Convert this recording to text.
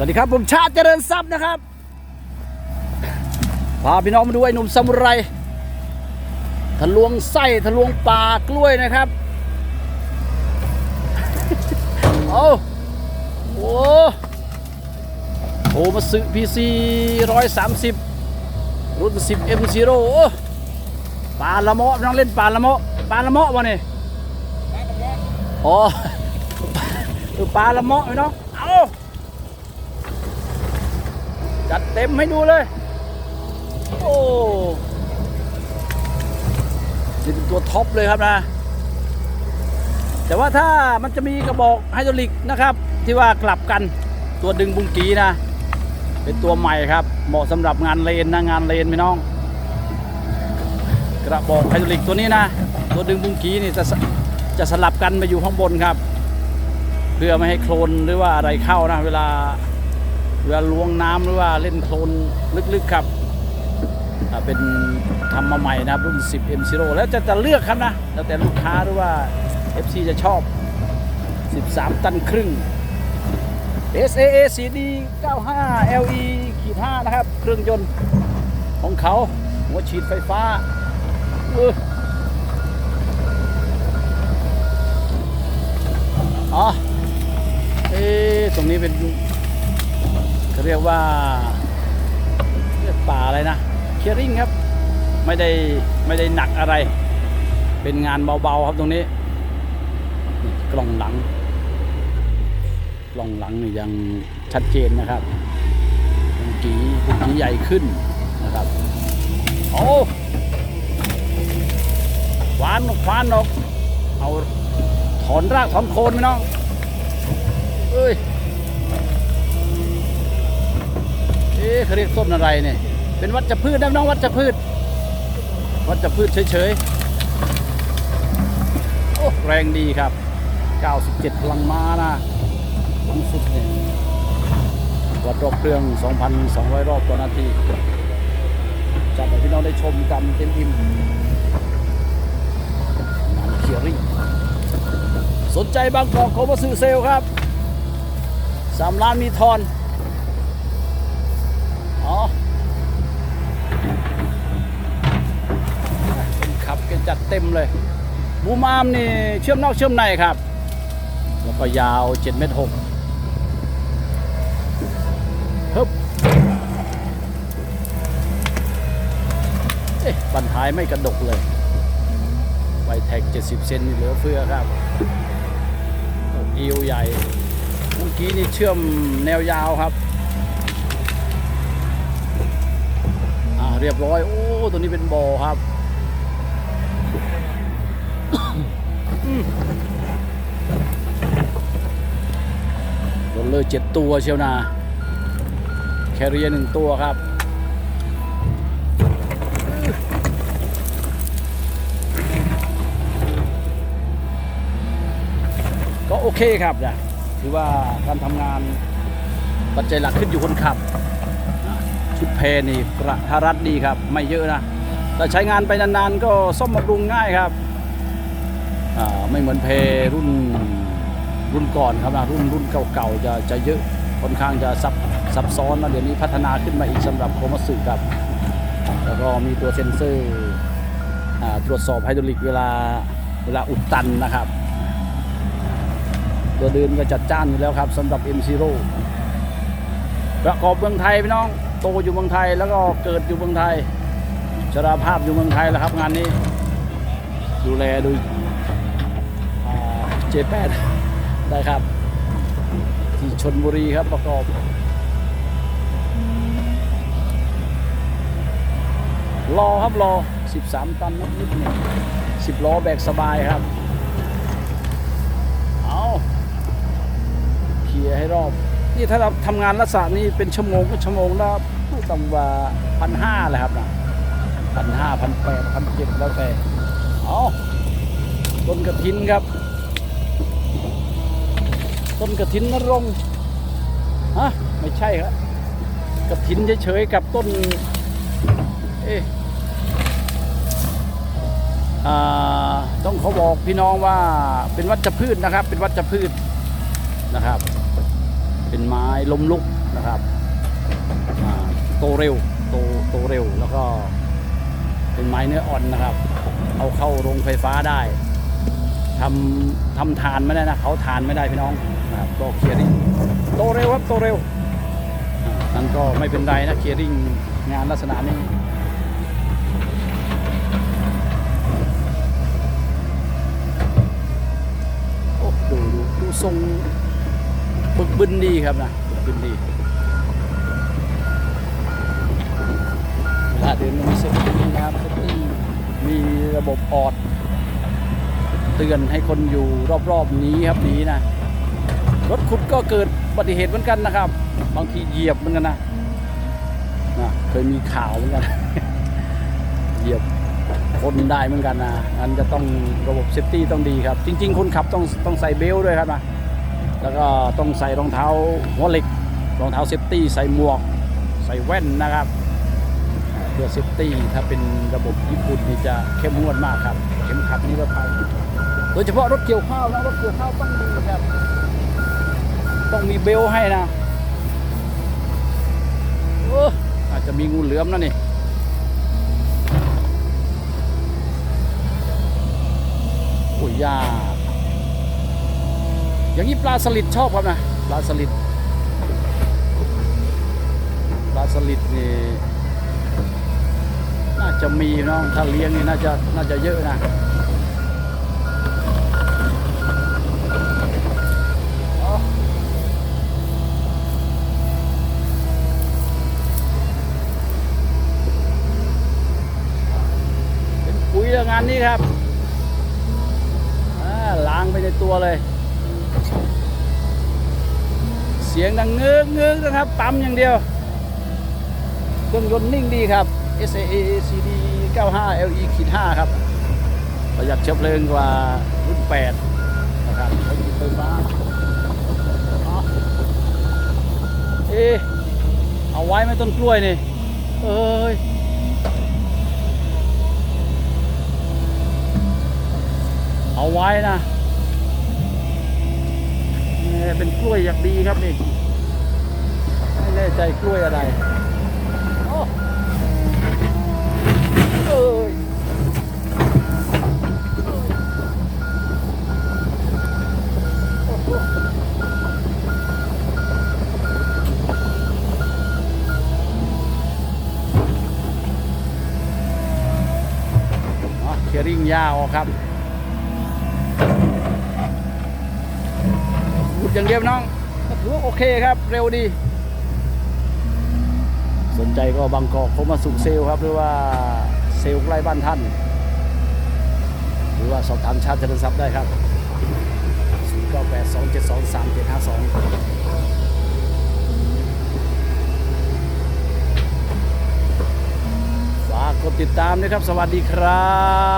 วัสดีครับผมชาติเจริญทรัพย์นะครับพาพี่น้องมาดูไอ้หนุ่มซามูไรทะลวงไส้ทะลวงปลากล้วยนะครับเอาโอ้โอ้มาซื้อ PC 130รุ่น10 M0 โอ้ปลาละเมาะพี่น้องเล่นปลาละเมาะปลาละเมาะวะเนี่ยอ๋อปลาละเมาะพี่น้อง จัดเต็มให้ดูเลย โอ้นี่เป็นตัวท็อปเลยครับนะ แต่ว่าถ้ามันจะมีกระบอกไฮดรอลิกนะครับ ที่ว่ากลับกันตัวดึงบุงกีนะ เป็นตัวใหม่ครับ เหมาะสำหรับงานเลนนะงานเลนพี่น้อง กระบอกไฮดรอลิกตัวนี้นะ ตัวดึงบุงกีนี่จะจะสลับกันมาอยู่ข้างบนครับ เพื่อไม่ให้โคลนหรือว่าอะไรเข้านะ เวลา เวลาล้วงน้ำหรือว่าเล่นโคลนลึกๆครับเป็นทำมาใหม่นะครับรุ่น 10 M0 แล้วจะจะเลือกครับนะแล้วแต่ลูกค้าหรือว่า FC จะชอบ 13 ตันครึ่ง SAA CD 95 LE ขีด5นะครับ เครื่องยนต์ของเขา หัวฉีดไฟฟ้าอออ๋อเอ๊ตรงนี้เป็น เรียกว่าเรียกป่าอะไรนะเคียริ่งครับ ไม่ได้ไม่ได้หนักอะไร เป็นงานเบาๆครับตรงนี้ กล่องหลัง กล่องหลังนี่ยังชัดเจนนะครับบุงกีบุงกีใหญ่ขึ้นนะครับ โอ้ควานควานออกเอาถอนรากถอนโคนไหมน้องเอ้ยะเขาเรียกต้นอะไรเนี่ย เป็นวัชพืชนะน้องวัชพืช วัชพืชเฉยๆ โอ้แรงดีครับ 97 พลังม้านะสูงสุดเนี่ยวัดรอบเครื่อง 2,200 รอบต่อนาทีจัดให้พี่น้องได้ชมกันเต็มอิ่มงานเคียริ่งสนใจบางกอกโคมาซื้อเซลครับ3ล้านมีทอน อ๋อเป็นขับกันจัดเต็มเลย บูมอามนี่เชื่อมนอกเชื่อมในครับ แล้วก็ยาว7เมตร6ฮึบเอ๊ะบันท้ายไม่กระดกเลยไวแท็ก 70 เซนเหลือเฟือครับโอ้อิวใหญ่ เมื่อกี้นี่เชื่อมแนวยาวครับ อ่า เรียบร้อย โอ้ ตัวนี้เป็นบ่อครับโดนเลยเจ็ดตัวเชียวนา แคเรียหนึ่งตัวครับก็โอเคครับนะถือว่าการทำงานปัจจัยหลักขึ้นอยู่คนขับ ชุดเพนี่กระทรัดดีครับ ไม่เยอะนะแต่ใช้งานไปนานๆ ก็ซ่อมบำรุงง่ายครับไม่เหมือนเพรุ่นรุ่นก่อนครับนะรุ่นรุ่นเก่าๆจะจะเยอะค่อนข้างจะซับซับซ้อนนะเดี๋ยวนี้พัฒนาขึ้นมาอีกสำหรับโคมัสึครับ แล้วก็มีตัวเซ็นเซอร์ตรวจสอบไฮดรอลิกเวลาเวลาอุดตันนะครับ ตัวเดินก็จัดจ้านอยู่แล้วครับสำหรับ M0 ประกอบเมืองไทยพี่น้อง โตอยู่เมืองไทยแล้วก็เกิดอยู่เมืองไทยชราภาพอยู่เมืองไทยแล้วครับงานนี้ ดูแลดูเจแปดได้ครับ ที่ชนบุรีครับประกอบรอครับรอ 13 ตันนิดๆเนี่ย10ล้อแบกสบายครับ เอาเคลียร์ให้รอบ นี่ถ้าเราทำงานลักษณะนี้เป็นชั่วโมงก็ชั่วโมงละไม่ ต่ำกว่าพันห้าเลยครับนะพันห้าพันแปดพันเจ็ดแล้วแต่เอาต้นกระถินครับ ต้นกระถินนรงฮะไม่ใช่ครับกระถินเฉยๆกับต้น เอ๊ะอ่าต้องเขาบอกพี่น้องว่าเป็นวัชพืชนะครับ เป็นวัชพืชนะครับ เป็นไม้ล้มลุกนะครับ โตเร็วโตโตเร็วแล้วก็เป็นไม้เนื้ออ่อนนะครับ เอาเข้าโรงไฟฟ้าได้ทำทำทานไม่ได้นะเขาทานไม่ได้พี่น้องนะครับก็เคลียร์ริ่งโตเร็วครับโตเร็วนั่นก็ไม่เป็นไรนะเคลียร์ริ่งงานลักษณะนี้โอ้ดูดูดูทรงบึกบึนดีครับนะบึกบึนดี เวลาเดินมีเซฟตี้นะครับเซฟตี้มีระบบออด เตือนให้คนอยู่รอบๆนี้ครับหนี้นะ รถขุดก็เกิดอุบัติเหตุเหมือนกันนะครับ บางทีเหยียบเหมือนกันนะนะเคยมีข่าวเหมือนกัน เหยียบคนได้เหมือนกันนะอันจะต้องระบบเซฟตี้ต้องดีครับ จริง ๆ คนขับต้องต้องใส่เบลต์ด้วยครับนะแล้วก็ต้องใส่รองเท้าหัวเหล็กรองเท้าเซฟตี้ใส่หมวก ใส่แว่นนะครับ พื่อเซฟตี้ถ้าเป็นระบบญี่ปุ่นนี่จะเข้มงวดมากครับ เข็มขัดนิรภัยโดยเฉพาะรถเกี่ยวข้าวนะรถเกี่ยวข้าวต้องมีครับต้องมีเบลให้นะโอ้อาจจะมีงูเหลือมนะนี่โอ้ยยากอย่างนี้ปลาสลิดชอบครับนะปลาสลิดปลาสลิดนี่ จะมีเน้องถ้าเลี้ยงนี่น่าจะน่าจะเยอะนะเป็นปุ๋ยล้วงานนี้ครับล้างไปในตัวเลย เสียงดังเงื้อเงื้อนะครับปั๊มอย่างเดียวเครื่องยนต์นิ่งดีครับ SAA CD 95 LE ขีด5ครับประหยัดเชื้อเพลิงกว่ารุ่น 8 นะครับใช้ไฟฟ้าอ๋อเอเอาไว้ไม่ต้นกล้วยนี่ เอ้ยเอาไว้นะนี่เป็นกล้วยอย่างดีครับนี่ ไม่แน่ใจกล้วยอะไรโอ้เอ้ยโอ้โห อ๋อเคลียร์ริ่งยาวครับหยุดอย่างเดียวน้องก็ถือว่าโอเคครับ เร็วดี สนใจก็บางกอกเขามาสุกเซลครับ หรือว่าเซลใกล้บ้านท่าน หรือว่าสอบถามชาติเจริญทรัพย์ได้ครับ 0 9 8 2 7 2 3 7 5 2ฝากกดติดตามด้วยครับ สวัสดีครับ